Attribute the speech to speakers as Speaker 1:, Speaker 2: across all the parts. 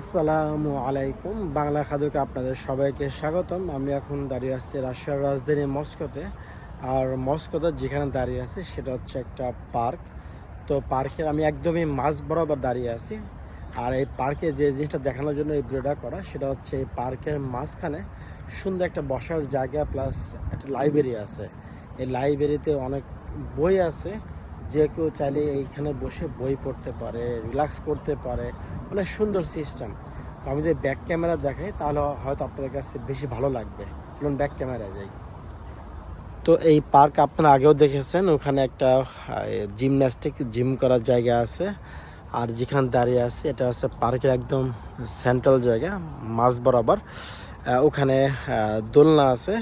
Speaker 1: আসসালামু আলাইকুম। বাংলা খাদুকে আপনাদের সবাইকে স্বাগতম। আমি এখন দাঁড়িয়ে আছি রাশিয়ার রাজধানী মস্কোতে। আর মস্কোতে যেখানে দাঁড়িয়ে আছি সেটা হচ্ছে একটা পার্ক। তো পার্কের আমি একদমই মাঝ বরাবর দাঁড়িয়ে আছি। আর এই পার্কে যে জিনিসটা দেখানোর জন্য এই ভিডিওটা করা, সেটা হচ্ছে এই পার্কের মাঝখানে সুন্দর একটা বসার জায়গা প্লাস একটা লাইব্রেরি আছে। এই লাইব্রেরিতে অনেক বই আছে। যে কেউ চাইলে এইখানে বসে বই পড়তে পারে, রিল্যাক্স করতে পারে। অনেক সুন্দর সিস্টেম তো আমি যদি ব্যাক ক্যামেরা দেখাই, তাহলে হয়তো আপনাদের কাছে বেশি ভালো লাগবে। চলুন ব্যাক ক্যামেরা যাই। তো এই পার্ক আপনারা আগেও দেখেছেন, ওখানে একটা জিমন্যাস্টিক জিম করার জায়গা আছে। আর যেখানে দাঁড়িয়ে আছে, এটা হচ্ছে পার্কের একদম সেন্ট্রাল জায়গা, মাঝ বরাবর। ওখানে দোলনা আছে।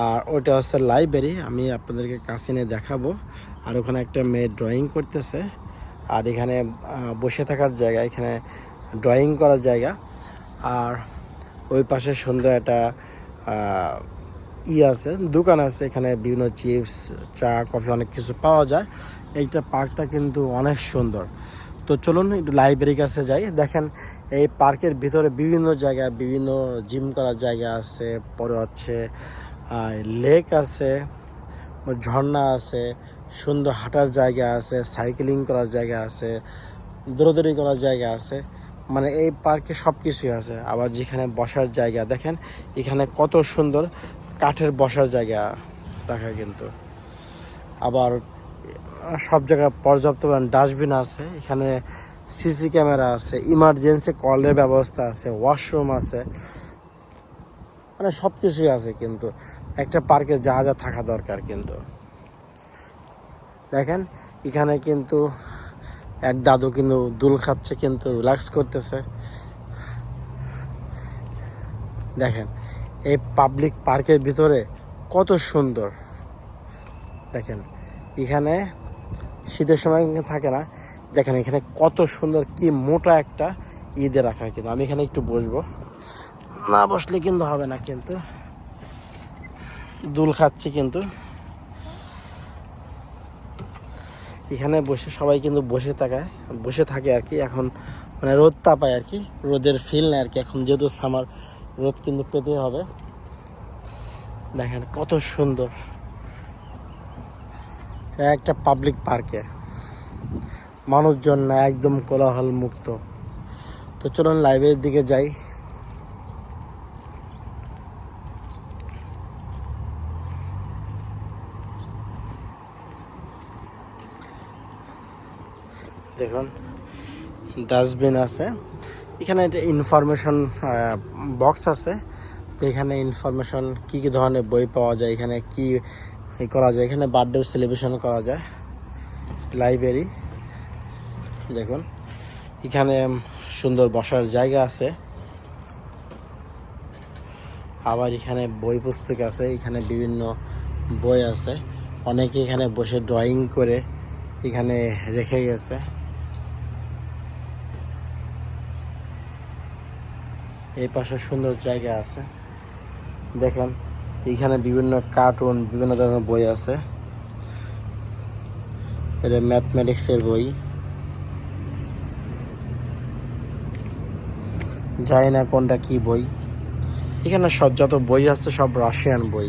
Speaker 1: আর ওটা হচ্ছে লাইব্রেরি আমি আপনাদেরকে কাছে নিয়ে দেখাবো। আর ওখানে একটা মেয়ে ড্রয়িং করতেছে। আর এখানে বসে থাকার জায়গা, এখানে ড্রয়িং করার জায়গা। আর ওই পাশে সুন্দর একটা ই আছে, দোকান আছে, এখানে বিভিন্ন চিপস, চা, কফি অনেক কিছু পাওয়া যায়। এইটা পার্কটা কিন্তু অনেক সুন্দর। তো চলুন একটু লাইব্রেরির কাছে যাই। দেখেন, এই পার্কের ভিতরে বিভিন্ন জায়গা, বিভিন্ন জিম করার জায়গা আছে পরে হচ্ছে লেক আছে, ঝর্ণা আছে সুন্দর হাঁটার জায়গা আছে সাইকেলিং করার জায়গা আছে, দৌড়দৌড়ি করার জায়গা আছে। মানে এই পার্কে সব কিছুই আছে। আবার যেখানে বসার জায়গা, দেখেন, এখানে কত সুন্দর কাঠের বসার জায়গা রাখা কিন্তু। আবার সব জায়গায় পর্যাপ্ত ডাস্টবিন আছে। এখানে সিসি ক্যামেরা আছে ইমার্জেন্সি কলের ব্যবস্থা আছে ওয়াশরুম আছে। মানে সব কিছুই আছে কিন্তু। একটা পার্কে যা যা থাকা দরকার কিন্তু। দেখেন, এখানে কিন্তু এক দাদু কিন্তু দুল খাচ্ছে, কিন্তু রিল্যাক্স করতেছে। দেখেন, এই পাবলিক পার্কের ভিতরে কত সুন্দর। দেখেন, এখানে শীতের সময় থাকে না। দেখেন, এখানে কত সুন্দর, কি মোটা একটা ঈদে রাখা কিন্তু। আমি এখানে একটু বসবো। না বসলে কিন্তু হবে না কিন্তু। দুল খাচ্ছি কিন্তু। এখানে বসে সবাই কিন্তু বসে থাকায় বসে থাকে আর কি। এখন মানে রোদ তাপায় আর কি। রোদের ফিল নেয় আর কি। এখন যেহেতু সামার রোদ কিন্তু পেতে হবে। দেখেন কত সুন্দর। একটা পাবলিক পার্কে মানুষজন না একদম কোলাহল মুক্ত তো চলুন লাইব্রেরির দিকে যাই। দেখুন, ডাস্টবিন আছে। এখানে একটা ইনফরমেশন বক্স আছে। এখানে ইনফরমেশন কি কি ধরনের বই পাওয়া যায়, এখানে কি করা যায়, এখানে বার্থডে সেলিব্রেশন করা যায়। লাইব্রেরি দেখুন। এখানে সুন্দর বসার জায়গা আছে। আবার এখানে বই পুস্তক আছে, এখানে বিভিন্ন বই আছে। অনেকে এখানে বসে ড্রয়িং করে এখানে রেখে গেছে। এই পাশে সুন্দর জায়গা আছে। দেখেন, এখানে বিভিন্ন কার্টুন বিভিন্ন ধরনের বই আছে। এটা ম্যাথমেটিক্সের বই। জানি না কোনটা কি বই। এখানে সব যত বই আছে, সব রাশিয়ান বই।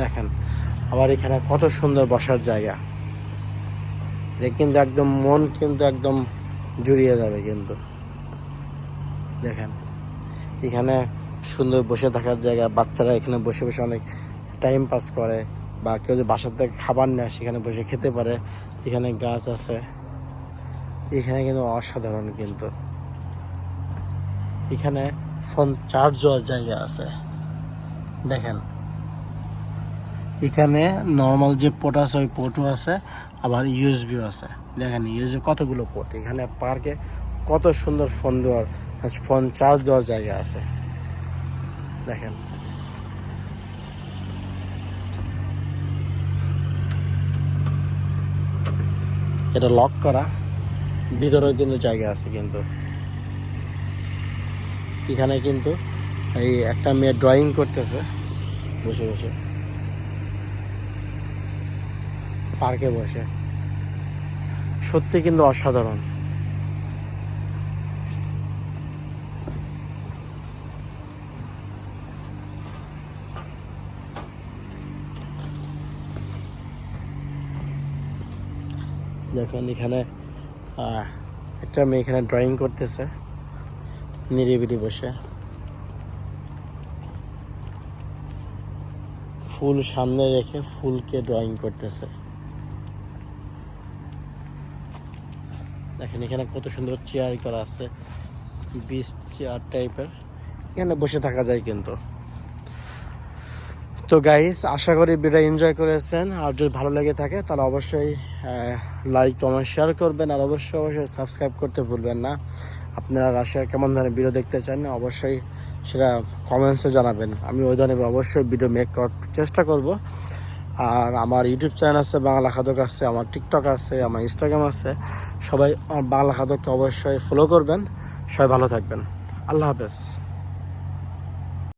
Speaker 1: দেখেন, আবার এখানে কত সুন্দর বসার জায়গা। এটা কিন্তু একদম মন কিন্তু একদম জুড়িয়ে যাবে কিন্তু। দেখেন, এখানে সুন্দর বসে থাকার জায়গা, বাচ্চারা এখানে বসে বসে অনেক টাইম পাস করে, বা কেউ যদি বাসার থেকে খাবার নেয়, সেখানে বসে খেতে পারে। এখানে গাছ আছে। এখানে কিন্তু অসাধারণ কিন্তু। এখানে ফোন চার্জ হওয়ার জায়গা আছে। দেখেন এখানে নর্মাল যে পোর্ট আছে, ওই পোর্টও আছে, আবার ইউএসবিও আছে। দেখেন ইউএসবি কতগুলো পোর্ট এখানে পার্কে কত সুন্দর ফোন দেওয়ার ফোন চার্জ দেওয়ার জায়গা আছে। দেখেন। এটা লক করা, ভিতরেও কিন্তু জায়গা আছে কিন্তু। এখানে কিন্তু এই একটা মেয়ে ড্রয়িং করতেছে। বসে বসে। পার্কে বসে। সত্যি কিন্তু অসাধারণ। দেখুন, এখানে একটা মেয়ে এখানে ড্রয়িং করতেছে। নিরিবিলি বসে। ফুল সামনে রেখে ফুলকে ড্রয়িং করতেছে। দেখেন এখানে কত সুন্দর চেয়ার করা আছে বিচ চেয়ার টাইপের। এখানে বসে থাকা যায় কিন্তু। তো গাইস আশা করি ভিডিও এনজয় করেছেন। আর যদি ভালো লেগে থাকে, তাহলে অবশ্যই লাইক কমেন্ট শেয়ার করবেন। আর অবশ্যই অবশ্যই সাবস্ক্রাইব করতে ভুলবেন না। আপনারা রাশিয়ার কেমন ধরনের ভিডিও দেখতে চান, অবশ্যই সেটা কমেন্টসে জানাবেন। আমি ওই ধরনের অবশ্যই ভিডিও মেক করার চেষ্টা করব। আর আমার ইউটিউব চ্যানেল আছে, বাংলা খাদক আছে, আমার টিকটক আছে, আমার ইনস্টাগ্রাম আছে। সবাই আমার বাংলা খাদককে অবশ্যই ফলো করবেন। সবাই ভালো থাকবেন। আল্লাহ হাফেজ।